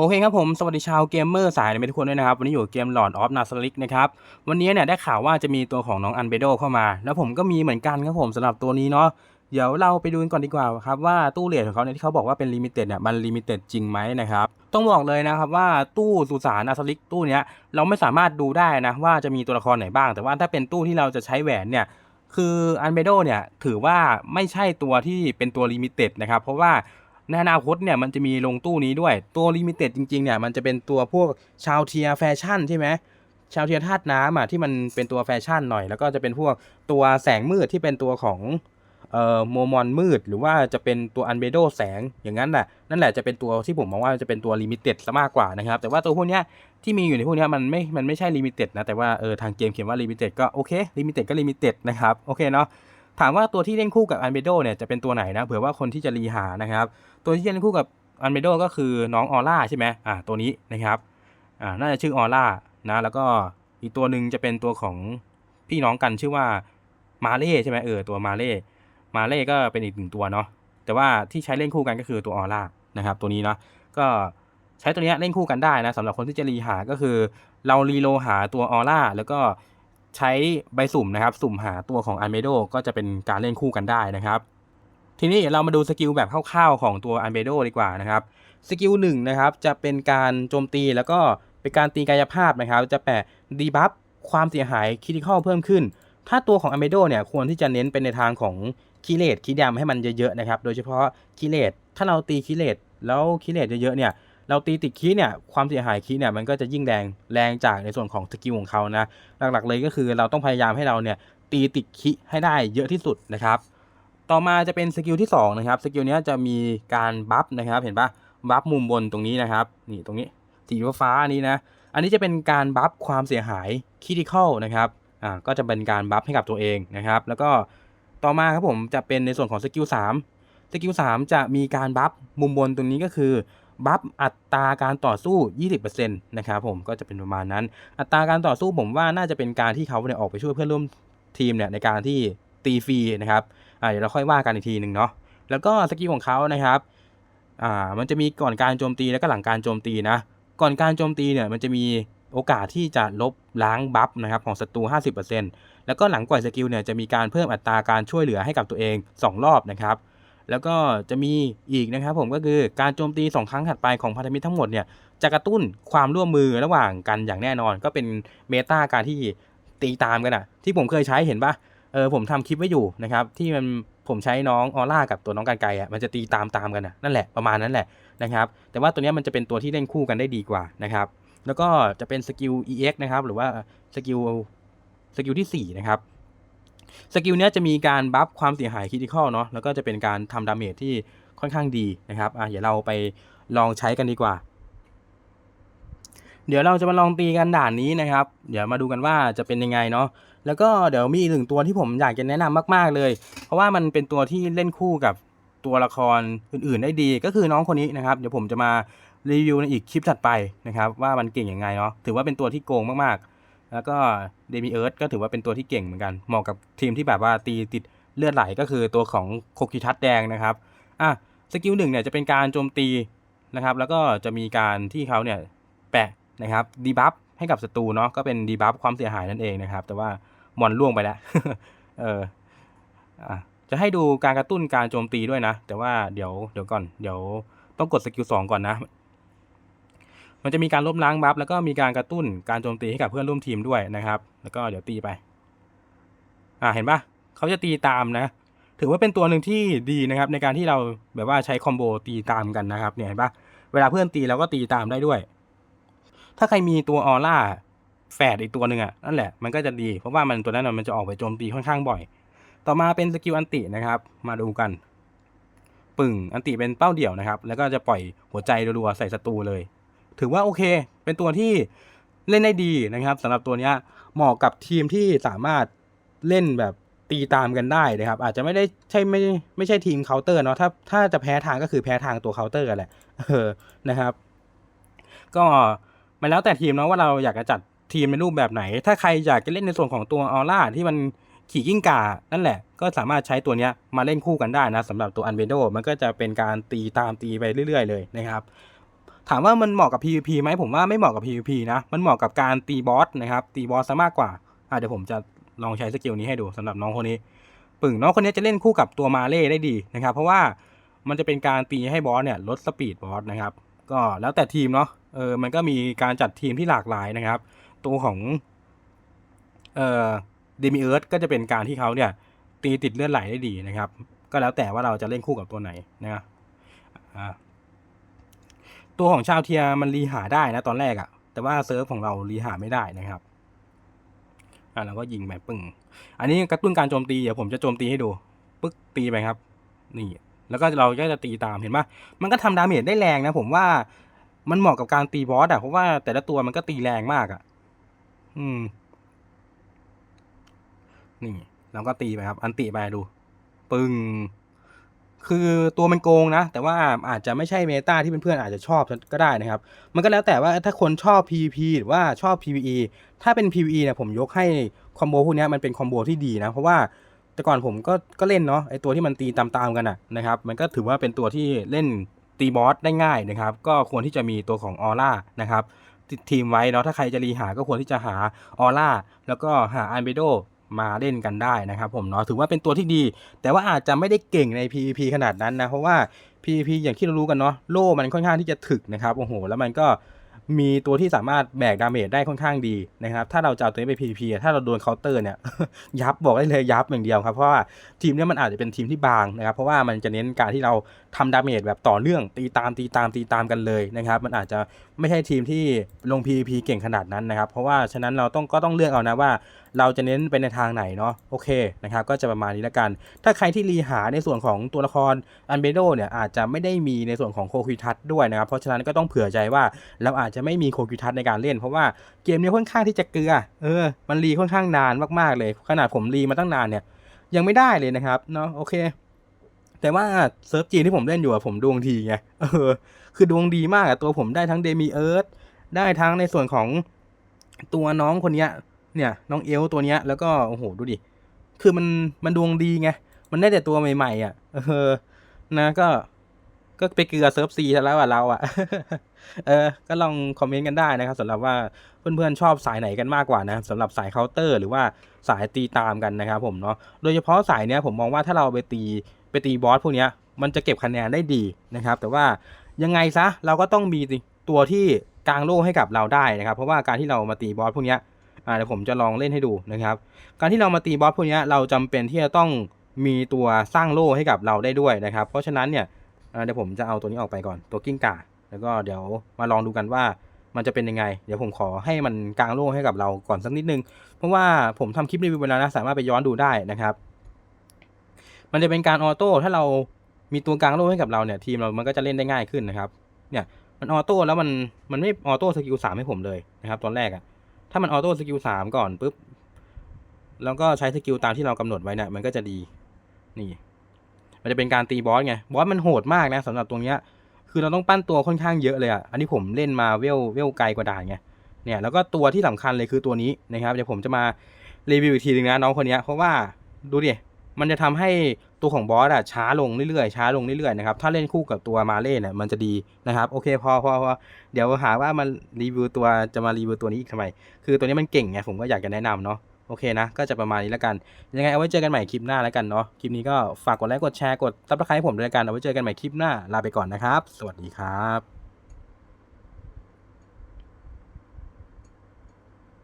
โอเคครับผม สวัสดีชาวเกมเมอร์สายในทุกคนด้วยนะครับ วันนี้อยู่เกมหลอดออฟนาสลิกนะครับ วันนี้เนี่ยได้ข่าวว่าจะมีตัวของน้องอันเบโดเข้ามา แล้วผมก็มีเหมือนกันครับผมสำหรับตัวนี้เนาะเดี๋ยวเราไปดูกันก่อนดีกว่าครับว่าตู้เหรียญของเขาเนี่ยที่เขาบอกว่าเป็นลิมิเต็ดเนี่ยมันลิมิเต็ดจริงไหมนะครับต้องบอกเลยนะครับว่าตู้สุสานอาสลิกตู้เนี้ยเราไม่สามารถดูได้นะว่าจะมีตัวละครไหนบ้าง แต่ว่าถ้าเป็นตู้ที่เราจะใช้แหวนเนี่ยคืออันเบโดเนี่ยถือว่าไม่ใช่ตัวที่เป็นตัวลิมิเต็ดนะครับเพราะว่า ในอนาคตเนี่ยมันจะมีลงตู้นี้ด้วยตัวลิมิเต็ดจริงๆเนี่ยมันจะเป็นตัวพวกชาวเทียแฟชั่นใช่ไหมชาวเทียธาตุน้ำอะที่มันเป็นตัวแฟชั่นหน่อย แล้วก็จะเป็นพวกตัวแสงมืดที่เป็นตัวของเอ่อโมมอนมืด หรือว่าจะเป็นตัวอันเบโดแสงอย่างนั้นแหละนั่นแหละจะเป็นตัวที่ผมมองว่าจะเป็นตัวลิมิเต็ดซะมากกว่านะครับ แต่ว่าตัวพวกเนี้ยที่มีอยู่ในพวกเนี้ยมันไม่มันไม่ใช่ลิมิเต็ดนะแต่ว่าเออทางเกมเขียนว่าลิมิเต็ดก็โอเคลิมิเต็ดก็ลิมิเต็ดนะครับโอเคเนาะ ถามว่าตัวที่เล่นคู่กับอันเบโดเนี่ยจะเป็นตัวไหนนะเผื่อว่าคนที่จะรีหานะครับ ตัวที่เล่นคู่กับอันเบโดก็คือน้องออร่าใช่ไหมอ่าตัวนี้นะครับอ่าน่าจะชื่อออร่านะแล้วก็อีกตัวหนึ่งจะเป็นตัวของพี่น้องกันชื่อว่ามาเล่ใช่ไหมเออตัวมาเล่มาเล่ก็เป็นอีกหนึ่งตัวเนาะแต่ว่าที่ใช้เล่นคู่กันก็คือตัวออร่านะครับตัวนี้เนาะก็ใช้ตัวเนี้ยเล่นคู่กันได้นะสำหรับคนที่จะรีหาก็คือ เรารีโลหาตัวออร่าแล้วก็ ใช้ใบสุ่มนะครับ สุ่มหาตัวของอันเมโดก็จะเป็นการเล่นคู่กันได้นะครับ ทีนี้เรามาดูสกิลแบบคร่าวๆของตัวอันเบโดดีกว่านะครับสกิลหนึ่งนะครับจะเป็นการโจมตีแล้วก็เป็นการตีกายภาพนะครับ จะแปะดีบัฟความเสียหายคริติคอลเพิ่มขึ้น ถ้าตัวของอันเบโดเนี่ยควรที่จะเน้นเป็นในทางของคิเลตคิดำให้มันเยอะๆนะครับ โดยเฉพาะคิเลตถ้าเราตีคิเลตแล้วคิเลตเยอะๆเนี่ย เราตีติดคีเนี่ยความเสียหายคีเนี่ยมันก็จะยิ่งแรงแรงจากในส่วนของสกิลของเขานะหลักๆเลยก็คือเราต้องพยายามให้เราเนี่ยตีติดคีให้ได้เยอะที่สุดนะครับต่อมาจะเป็นสกิลที่2นะครับสกิลเนี้ยจะมีการบัฟนะครับเห็นปะบัฟมุมบนตรงนี้นะครับนี่ตรงนี้สีฟ้าๆนี้นะอันนี้จะเป็นการบัฟความเสียหายคิติคอลนะครับอ่าก็จะเป็นการบัฟให้กับตัวเองนะครับแล้วก็ต่อมาครับผมจะเป็นในส่วนของสกิล3สกิล3จะมีการบัฟมุมบนตรงนี้ก็คือ บัฟอัตราการต่อสู้ 20%นะครับผมก็จะเป็นประมาณนั้น อัตราการต่อสู้ผมว่าน่าจะเป็นการที่เขาเนี่ยออกไปช่วยเพื่อนร่วมทีมเนี่ยในการที่ตีฟรีนะครับอ่าเดี๋ยวเราค่อยว่ากันอีกทีหนึ่งเนาะแล้วก็สกิลของเขานะครับอ่ามันจะมีก่อนการโจมตีแล้วก็หลังการโจมตีนะ ก่อนการโจมตีเนี่ยมันจะมีโอกาสที่จะลบล้างบัฟนะครับของศัตรู 50%แล้วก็หลังปล่อยสกิลเนี่ยจะมีการเพิ่มอัตราการช่วยเหลือให้กับตัวเอง 2 รอบนะครับ แล้วก็จะมีอีกนะครับผมก็คือการโจมตี 2 ครั้งถัดไปของพันธมิตรทั้งหมดเนี่ยจะกระตุ้นความร่วมมือระหว่างกันอย่างแน่นอน ก็เป็นเมตาการที่ตีตามกันอะที่ผมเคยใช้เห็นปะเออผมทำคลิปไว้อยู่นะครับที่มันผมใช้น้องออร่ากับตัวน้องกันไกอะมันจะตีตามตามกันอะนั่นแหละประมาณนั้นแหละนะครับแต่ว่าตัวนี้มันจะเป็นตัวที่เล่นคู่กันได้ดีกว่านะครับแล้วก็จะเป็นสกิล EX นะครับหรือว่าสกิลสกิลที่4นะครับ สกิลเนี้ยจะมีการบัฟความเสียหายคริติคอลเนาะแล้วก็จะเป็นการทำดาเมจที่ค่อนข้างดีนะครับอะเดี๋ยวเราไปลองใช้กันดีกว่า เดี๋ยวเราจะมาลองตีกันด่านนี้นะครับ เดี๋ยวมาดูกันว่าจะเป็นยังไงเนาะแล้วก็เดี๋ยวมีอีกหนึ่งตัวที่ผมอยากจะแนะนำมาก ๆเลย เพราะว่ามันเป็นตัวที่เล่นคู่กับตัวละครอื่นๆได้ดีก็คือน้องคนนี้นะครับ เดี๋ยวผมจะมารีวิวในอีกคลิปถัดไปนะครับว่ามันเก่งยังไงเนาะถือว่าเป็นตัวที่โกงมาก แล้วก็เดมิเอิร์ธก็ถือว่าเป็นตัวที่เก่งเหมือนกัน เหมาะกับทีมที่แบบว่าตีติดเลือดไหลก็คือตัวของโคคิทัสแดงนะครับ อะสกิลหนึ่งเนี่ยจะเป็นการโจมตีนะครับ แล้วก็จะมีการที่เขาเนี่ยแปะนะครับดีบัฟให้กับศัตรูเนาะก็เป็นดีบัฟความเสียหายนั่นเองนะครับ แต่ว่ามอนล่วงไปแล้วเอออะจะให้ดูการกระตุ้นการโจมตีด้วยนะ แต่ว่าเดี๋ยวเดี๋ยวก่อนเดี๋ยวต้องกดสกิลสองก่อนนะ มันจะมีการลบล้างบัฟแล้วก็มีการกระตุ้นการโจมตีให้กับเพื่อนร่วมทีมด้วยนะครับ แล้วก็เดี๋ยวตีไป อ่าเห็นปะเขาจะตีตามนะ ถือว่าเป็นตัวหนึ่งที่ดีนะครับ ในการที่เราแบบว่าใช้คอมโบตีตามกันนะครับ เนี่ยเห็นปะเวลาเพื่อนตีเราก็ตีตามได้ด้วย ถ้าใครมีตัวออร่าแฝดอีกตัวหนึ่งอะนั่นแหละมันก็จะดีเพราะว่ามันตัวนั้นนะมันจะออกไปโจมตีค่อนข้างบ่อย ต่อมาเป็นสกิลอันตินะครับ มาดูกัน ปึ่งอันติเป็นเป้าเดี่ยวนะครับ แล้วก็จะปล่อยหัวใจรัวๆใส่ศัตรูเลย ถือว่าโอเค เป็นตัวที่เล่นได้ดีนะครับสำหรับตัวเนี้ยเหมาะกับทีมที่สามารถเล่นแบบตีตามกันได้นะครับ อาจจะไม่ได้ใช่ไม่ไม่ใช่ทีมเคาน์เตอร์เนาะถ้าถ้าจะแพ้ทางก็คือแพ้ทางตัวเคาน์เตอร์กันแหละเออนะครับ ก็มันแล้วแต่ทีมเนาะว่าเราอยากจะจัดทีมในรูปแบบไหน ถ้าใครอยากจะเล่นในส่วนของตัวออร่าที่มันขี่กิ้งก่านั่นแหละ ก็สามารถใช้ตัวนี้มาเล่นคู่กันได้นะสำหรับตัวอันเบโดมันก็จะเป็นการตีตามตีไปเรื่อย ๆ เลยนะครับ ถามว่ามันเหมาะกับ PVP ไหมผมว่าไม่เหมาะกับ PVP นะ มันเหมาะกับการตีบอสนะครับ ตีบอสซะมากกว่าอะเดี๋ยวผมจะลองใช้สกิลนี้ให้ดูสำหรับน้องคนนี้ ปึ่งน้องคนนี้จะเล่นคู่กับตัวมาเล่ได้ดีนะครับ เพราะว่ามันจะเป็นการตีให้บอสเนี่ยลดสปีดบอสนะครับ ก็แล้วแต่ทีมเนาะ เออ มันก็มีการจัดทีมที่หลากหลายนะครับ ตัวของ เอ่อเดมิเอิร์ธก็จะเป็นการที่เขาเนี่ยตีติดเลือดไหลได้ดีนะครับ ก็แล้วแต่ว่าเราจะเล่นคู่กับตัวไหนนะอ่า ตัวของชาวเทียมันรีหาได้นะตอนแรกอะแต่ว่าเซิร์ฟของเรารีหาไม่ได้นะครับอ่าเราก็ยิงไปปึ้งอันนี้กระตุ้นการโจมตีเดี๋ยวผมจะโจมตีให้ดูปึ๊กตีไปครับ นี่ แล้วก็เราก็จะตีตามเห็นปะมันก็ทำดาเมจได้แรงนะ ผมว่ามันเหมาะกับการตีบอสอะเพราะว่าแต่ละตัวมันก็ตีแรงมากอะอืม นี่เราก็ตีไปครับ อันติไปดู ปึ้ง คือตัวมันโกงนะ แต่ว่าอาจจะไม่ใช่เมตาที่เพื่อนๆอาจจะชอบก็ได้นะครับ มันก็แล้วแต่ว่าถ้าคนชอบ PVP หรือว่าชอบ PVE ถ้าเป็น PVE เนี่ยผมยกให้คอมโบพวกนี้มันเป็นคอมโบที่ดีนะเพราะว่าแต่ก่อนผมก็ก็เล่นเนาะไอตัวที่มันตีตามๆกันอะนะครับ มันก็ถือว่าเป็นตัวที่เล่นตีบอสได้ง่ายนะครับ ก็ควรที่จะมีตัวของออร่านะครับทีมไว้เนาะถ้าใครจะรีหาก็ควรที่จะหาออร่าแล้วก็หาอันเบโด มาเล่นกันได้นะครับผมเนาะถือว่าเป็นตัวที่ดี แต่ว่าอาจจะไม่ได้เก่งใน PVP ขนาดนั้นนะ เพราะว่า PVP อย่างที่เรารู้กันเนาะโล่มันค่อนข้างที่จะถึกนะครับโอ้โห แล้วมันก็มีตัวที่สามารถแบกดาเมจได้ค่อนข้างดีนะครับ ถ้าเราจะเอาตัวนี้ไป PVP ถ้าเราโดนเคาน์เตอร์เนี่ย ยับบอกได้เลยยับอย่างเดียวครับ เพราะว่าทีมเนี้ยมันอาจจะเป็นทีมที่บางนะครับ เพราะว่ามันจะเน้นการที่เราทำดาเมจแบบต่อเนื่องตีตามตีตามตีตามกันเลยนะครับ มันอาจจะไม่ใช่ทีมที่ลง PVP เก่งขนาดนั้นนะครับ เพราะว่าฉะนั้นเราต้องก็ต้องเลือกเอานะว่าเราจะเน้นไปในทางไหนเนาะโอเคนะครับก็จะประมาณนี้แล้วกัน ถ้าใครที่รีหาในส่วนของตัวละครอันเบโดเนี่ยอาจจะไม่ได้มีในส่วนของโคคิทัสด้วยนะครับเพราะฉะนั้นก็ต้องเผื่อใจว่าเราอาจจะไม่มีโคคิทัสในการเล่น เพราะว่าเกมนี้ค่อนข้างที่จะเกลือเออมันรีค่อนข้างนานมากๆเลย ขนาดผมรีมาตั้งนานเนี่ยยังไม่ได้เลยนะครับเนาะโอเคแต่ว่าเซิร์ฟจีนที่ผมเล่นอยู่อะผมดวงดีไงเออคือดวงดีมากอะตัวผมได้ทั้งเดมิเอิร์ธได้ทั้งในส่วนของตัวน้องคนเนี้ย เนี่ยน้องเอลตัวเนี้ยแล้วก็โอ้โหดูดิ คือมันมันดวงดีไง มันได้แต่ตัวใหม่ๆ อะ เออ นะก็ก็ไปเกลือเซิร์ฟซีแล้วอะเราอะ เออ ก็ลองคอมเมนต์กันได้นะครับสำหรับว่าเพื่อนๆชอบสายไหนกันมากกว่านะสำหรับสายเคาน์เตอร์ หรือว่าสายตีตามกันนะครับผมเนาะโดยเฉพาะสายเนี้ยผมมองว่าถ้าเราไปตีไปตีบอสพวกเนี้ยมันจะเก็บคะแนนได้ดีนะครับ แต่ว่ายังไงซะเราก็ต้องมีตัวที่กลางโล่ให้กับเราได้นะครับ เพราะว่าการที่เรามาตีบอสพวกเนี้ย เดี๋ยวผมจะลองเล่นให้ดูนะครับ การที่เรามาตีบอสพวกนี้เราจำเป็นที่จะต้องมีตัวสร้างโล่ให้กับเราได้ด้วยนะครับ เพราะฉะนั้นเนี่ยเดี๋ยวผมจะเอาตัวนี้ออกไปก่อนตัวกิ้งก่า แล้วก็เดี๋ยวมาลองดูกันว่ามันจะเป็นยังไง เดี๋ยวผมขอให้มันกลางโล่ให้กับเราก่อนสักนิดนึง เพราะว่าผมทำคลิปรีวิวไปแล้วนะสามารถไปย้อนดูได้นะครับ มันจะเป็นการออโต้ถ้าเรามีตัวกลางโล่ให้กับเราเนี่ยทีมเรามันก็จะเล่นได้ง่ายขึ้นนะครับ เนี่ยมันออโต้แล้วมันมันไม่ออโต้สกิลสามให้ผมเลยนะครับ ตอนแรกอะ ถ้ามันออโต้สกิลสามก่อนปุ๊บ แล้วก็ใช้สกิลตามที่เรากำหนดไว้เนี่ยมันก็จะดี นี่ มันจะเป็นการตีบอสไง บอสมันโหดมากนะสำหรับตรงเนี้ย คือเราต้องปั้นตัวค่อนข้างเยอะเลยอะ อันนี้ผมเล่นมาเวลเวลไกลกว่าด่านไง เนี่ย แล้วก็ตัวที่สำคัญเลยคือตัวนี้นะครับ เดี๋ยวผมจะมารีวิวอีกทีนึงนะน้องคนนี้เพราะว่าดูดิ มันจะทำให้ตัวของบอสอะช้าลงเรื่อยๆช้าลงเรื่อยๆนะครับถ้าเล่นคู่กับตัวมาเล่เนี่ยมันจะดีนะครับโอเคพอพอพอเดี๋ยวหาว่ามันรีวิวตัวจะมารีวิวตัวนี้อีกทำไม คือตัวนี้มันเก่งไงผมก็อยากจะแนะนำเนาะโอเคนะ ก็จะประมาณนี้แล้วกัน ยังไงเอาไว้เจอกันใหม่คลิปหน้าแล้วกันเนาะ คลิปนี้ก็ฝากกดไลค์ กดแชร์ กดซับสไครต์ผมด้วยกัน เอาไว้เจอกันใหม่คลิปหน้า ลาไปก่อนนะครับ สวัสดีครับ